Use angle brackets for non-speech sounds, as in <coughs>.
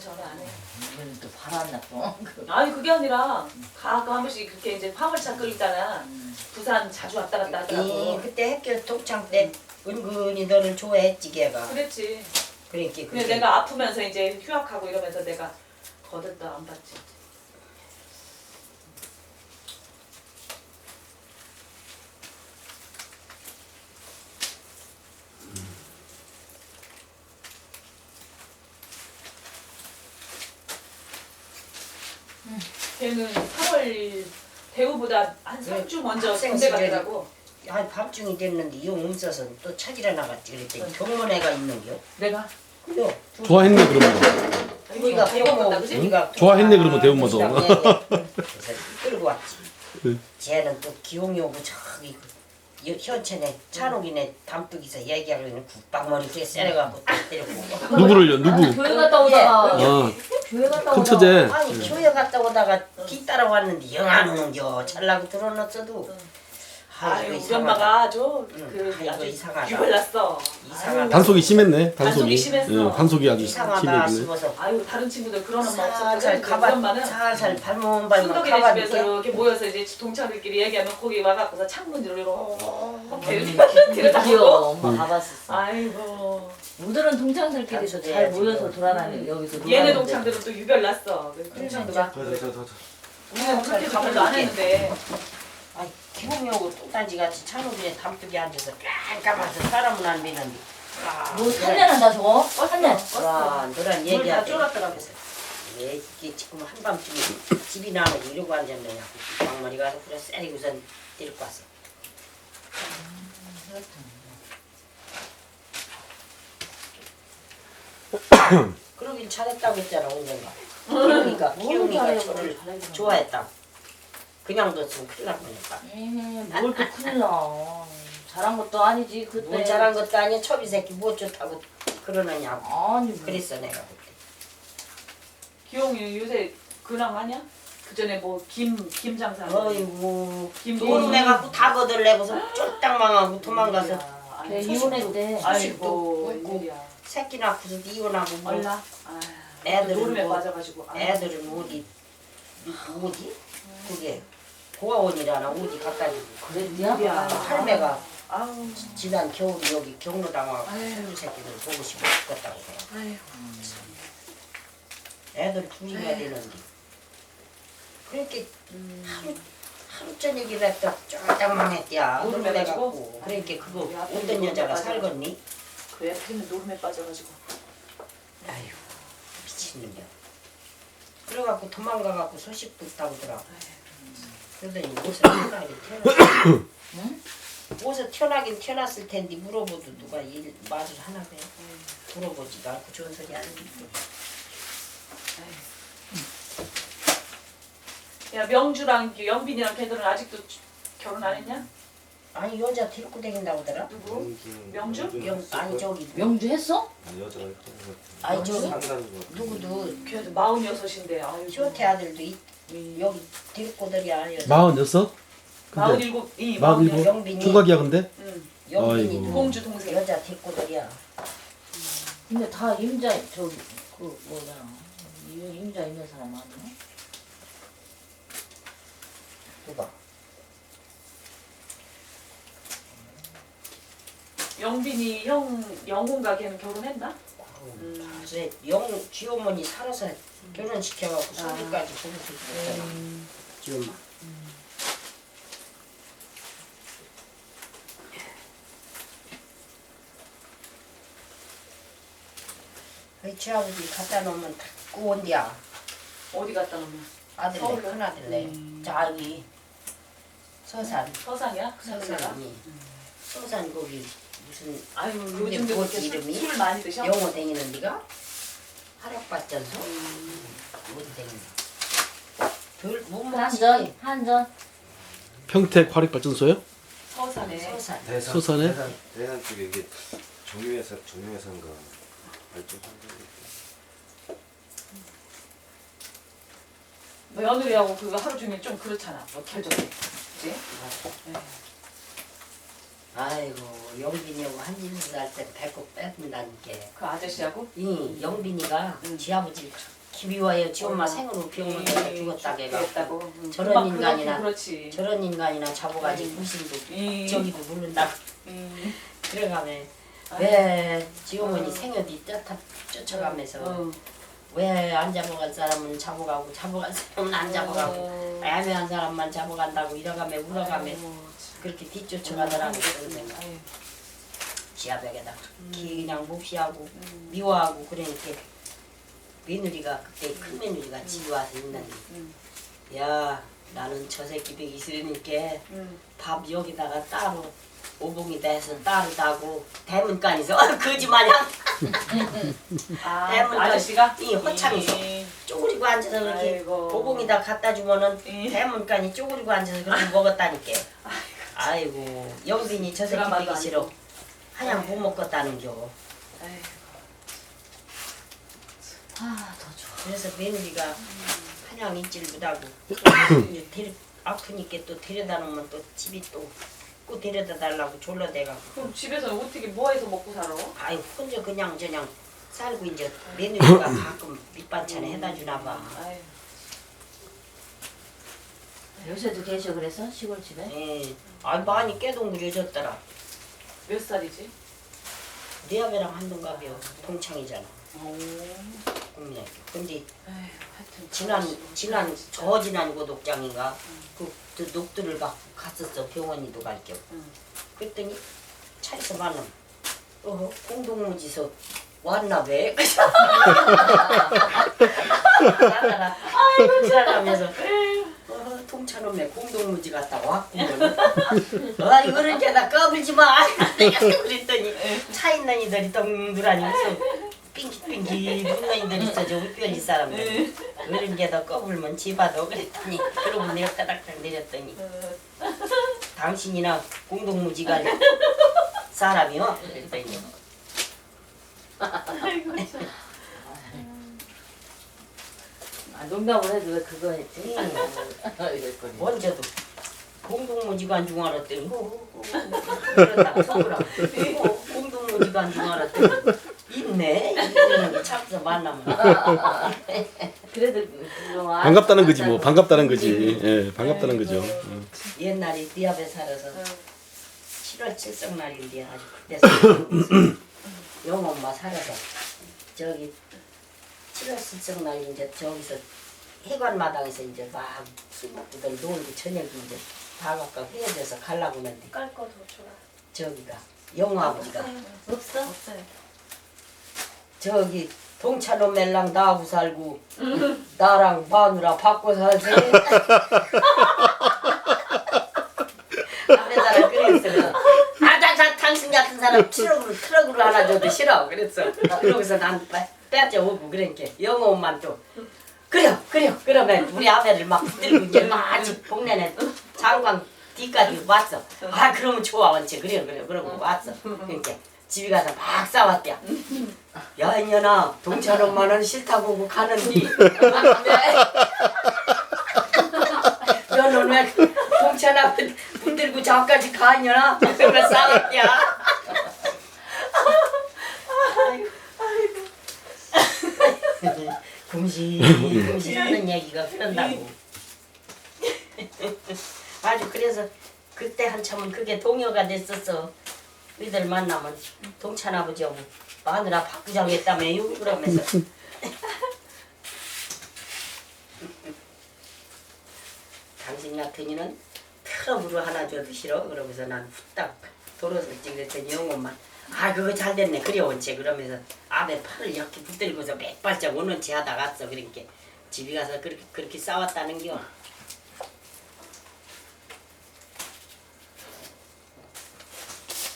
전화 안 해. 이건 또 바랐나 또. <laughs> 아니 그게 아니라 가끔 한 번씩 그렇게 이제 화물차 끌잖아. 부산 자주 왔다 갔다 이 하더라고. 그때 학교 동창 때 은근히 너를 좋아했지 걔가. 그랬지. 그러니까 근데 그게 내가 아프면서 이제 휴학하고 이러면서 내가 거들떠 안 봤지. 걔는 3월 대우보다 한 3주 먼저 군대 갔더라고. 한 밤중이 됐는데 용 없어서 또 찾으러 나갔지 그랬더니 경문회가 있는겨. 내가 그요. 좋아했네 그러면. 우리가 배웠다 그지? 우리가 좋아했네, 그러면 대운모도. <laughs> 그래서 끌고 왔지. 네. 쟤는 또 기용이 오고 저기 그 여- 현천에 찬옥이네 담뚝에서 얘기하고 있는 국방머리 그에 쎄려갖고 딱 때렸고 누구를요? 누구? 교회 갔다 오다가 아, 교회 갔다 큰 오다가. 아니 교회 갔다 오다가 뒤따라 왔는데 영안 오는겨 잘라고 들어놨어도 아유 우리. 엄마가 아주 응, 그 아이고, 아주 이상하다. 유별났어. 이상하다. 단속이 심했네. 단속이. 단속이 심했어. 예, 단속이 아주 이상하다 심해지네. 싶어서 아유 다른 친구들 그런 엄마 살살 없었거든. 우리 가봐 엄마는 살살 발목 발목 순덕이네 집에서 가봤는데 이렇게 모여서 이제 동창들끼리 얘기하면 거기 와갖고서 창문 이러고 <laughs> 귀여워. 들여다보고. 엄마 가봤었어. 아이고 우들은 동창들끼리도 잘 단속해야지, 모여서 뭐. 돌아다니고 여기서 얘네 놀았는데. 동창들은 또 유별 났어. 그래서 동창들가 우리는 그렇게 가면도 안 했는데 기분이 오고 똥단지 같이 찬옥이네 담뚝에 앉아서 깜깜해서 사람은 안 믿는데 아, 뭐 산내난다 저거? 산내. 와 너랑 물다 얘기하대 쫄았더라고. 왜 이게 지금 한밤중에 집이 나면 이러고 앉았느냐 막머리 가서 그래 쎄리고선 데리고 왔어 <coughs> 그러길 잘했다고 했잖아 언젠가 그러니까 기용이가 잘해, 저를 뭘. 좋아했다 그냥 뒀으면 큰일 날 뻔했다 에이, 뭘또 큰일 나. 잘한 것도 아니지 그때. 뭘 잘한 것도 아니야 처비 새끼 뭐 좋다고 그러느냐고 아니 뭐. 그랬어 내가 그때 기용이 요새 근황하냐? 그 전에 뭐 김 김 장사. 어이구 김 돈 내 갖고 다 거들내고서 <gasps> 쫄딱 망하고 도망가서 걔 이혼했대. 아이고. 웬일이야. 새끼 낳고서 이혼하고 뭐 얼라. 아, 애들은 노름에 뭐- 빠져가지고. 아. 애들은 어디 어디 그게 고아원이라나 어디 갖다 주고 그랬대요? 야. 할매가 아우. 지난 겨울에 여기 경로당 와서 아유. 새끼들 보고 싶어 죽겠다고 해요 아유. 애들 둘이나 되는데 그렇게 하루 하루 저녁이라 쫄딱 망했대야 노름에 노름에 가지고? 갖고 그러니까 그거 야, 어떤 여자가. 살겠니? 그 애들은 노름에 빠져가지고. 아유 미친놈이야. 그래갖고 도망가갖고 소식 듣다고 더라. 그러더니 옷을 태어났 <coughs> 응? 옷을 태어나긴 태어났을 텐데 물어보도 누가 일 말을 하나 봐 물어보지도 않고 좋은 소리 안 듣고. 야 명주랑 그 영빈이랑 걔들은 아직도 결혼 안 했냐? 아니 여자 데리고 다닌다고 더라 누구? 명주? 영, 아니 저기 명주 했어? 여자가 했던 것 같아. 아니 저것 누구도 걔도 마흔여섯인데 아유. 쇼태 아들도 이, 여기 데리고 들이야 여자 마흔 여섯? 근데 마흔일곱. 이 마흔일곱? 마흔일곱. 영빈이 총각이야 근데? 응. 영빈이 아이고. 공주 동생. 여자 데리고 들이야 근데 다 임자 저기 그. 이- 임자 있는 사람 아니야? 누가 영빈이 형 영훈과 걔는 결혼했나? 음. 그래 영 지어머니 살아서 결혼 시켜갖고 손주까지 보고 싶었잖아 지엄마 그 지아버지 갖다 놓으면 다 꾸온디야 어디 갔다 놓으면? 아들네 서울로? 큰 아들네 음. 저기 서산 서산이야? 서산이야? 서산이 서산 거기 무슨 아유 근데 요즘도 뭐지, 그렇게 술, 이름이? 술 많이 드셔? 영어 다니는 데가 하락발전소 음. 어디 다니는 별못 한전 먹지 한전. 평택 화력발전소요? 서산에 서산 대산, 서산에? 대산, 대산 쪽에 이게 종유회사 종유회사인가 발전 며느리하고 그거 하루 종일 좀 그렇잖아. 뭐 결정돼. 그지? 네. 아이고 영빈이하고 한진수 살때 배꼽 뺏는다니까. 그 아저씨하고? 이 영빈이가 응. 지 아버지 기비와요 지 엄마 어. 생으로 병원에 죽었다 걔가. 죽었다고. 응. 저런 엄마 인간이나. 그렇지. 저런 인간이나 잡아가지고 응. 무신도 이- 저기도 모른다. 음. 그래가면 아유. 왜 지어머니 어. 생여디 쫓아 쫓아가면서 어. 왜 안 잡아간 사람은 잡아가고 잡아간 사람은 안 잡아가고 어. 애매한 사람만 잡아간다고 이러가며 울어가며 아이고, 그렇게 뒤쫓아가더라고 참. 그러면 아유. 지하벽에다 그렇게 그냥 몹시하고 음. 미워하고 그러니까 며느리가 그때 큰 며느리가 집에 와서 있는데 음. 야 나는 저 새끼 벽 있으니까 음. 밥 여기다가 따로 오봉이다 해서 따로 따고 대문간에서 <laughs> 아, 대문간 아저씨가? 이 허참해서 이- 쪼그리고 앉아서 그렇게 아이고. 오봉이다 갖다 주면은 이- 대문간이 쪼그리고 앉아서 그렇게 먹었다니까 아이고 영빈이 저 새끼 드라마도 되기 싫어 아니고. 하얀 못 먹겠다는 겨 아이고. 아더 좋아. 그래서 며느리가 한양 있질 못하고 <coughs> 이제 데려 아프니까 또 데려다 놓으면 또 집이 또꼭 데려다 달라고 졸라대가 그럼 집에서 어떻게 뭐 해서 먹고 살아? 아이 혼자 그냥 저냥 살고 이제 며느리가 <coughs> 가끔 밑반찬 해다 주나 봐. 아유. 요새도 계셔 그래서 시골집에? 예. 아 많이 깨동그려졌더라. 몇 살이지? 네 아베랑 한동갑이요. 동창이잖아. 오. 국민학교. 근데 하여튼 지난. 지난. 저 지난 고독장인가 그, 그 녹두를 갖고 갔었어 병원이도 갈 겸. 응. 그랬더니 차에서 만남. 어 공동무지서 왔나 봐. <laughs> <laughs> 아이고 지나가면서 어, 동찬엄에 공동무지 갔다 왔구먼. 아 이거를 게다 까불지 마. <laughs> 내가 그랬더니 차 있는 이들이 덩그라니 무슨 핑키핑키 눈는 이들 있어 저 우편리 사람들. 그런 게다 까불면 집어도 그랬더니 그러고 내가 따닥따닥 내렸더니 어, 당신이나 공동무지가 사람이요? 그랬더니 아이고 참. 아 농담을 해도 왜 그거 했지? 응. 이랬거든. 먼저도 공동무지관 중 알았더니 그런다 속으라 어, 공동무지관 중 알았더니 있네 이거는 참서 만나면 <laughs> 그래도 안- 반갑다는 거지 뭐. 반갑다는 거지. 예, 반갑다는 거죠. 응. 옛날에 네 앞에 살아서 어. 7월 칠성 날인데 아주 그때. <clears throat> 영엄마 살아서 저기 7월 칠성날 이제 저기서 해관 마당에서 이제 막술 먹고들 놀고 저녁에 이제 다 갖고 헤어져서 가려고 하는데 깔거 더 줘라. 저기가 영호 아버지가 없어? 없어요. 저기 동찬호 멜랑 나하고 살고 나랑 마누라 바꿔 살지 <laughs> 사람 그랬어 아자 당신 같은 사람 트럭으로 트럭으로 하나 줘도 싫어 그랬어 그러고서 난 빼앗아 오고 그러니까 영호 엄만 또 그래요 그래요. 그러면 우리 아베를 막 붙들고 이제 막 동네는 장관 뒤까지 왔어. 아 그러면 좋아 원체. 그래요 그래요. 그러고 왔어. 그러니까 집에 가서 막 싸웠대요. 야 이년아 동찬 엄마는 싫다고 보고 가는디? <laughs> 너는 왜 동찬 앞에 붙들고 저까지 가 이년아? 그러면 싸웠대야 kum시 하는 얘기가 그런다고. <laughs> 아주 그래서 그때 한참은 그게 동요가 됐었어. 너희들 만나면 동찬 아버지하고 마누라 바꾸자고 했다며요 그러면서. <laughs> 당신 같은 이는 트럭으로 하나 줘도 싫어? 그러면서 난 후딱 돌아섰지 그랬더니 영혼만 아 그거 잘 됐네. 그래 원체. 그러면서 앞에 팔을 이렇게 붙들고서 맥발짝 오는지 하다 갔어. 그러니까 집에 가서 그렇게 그렇게 싸웠다는 겨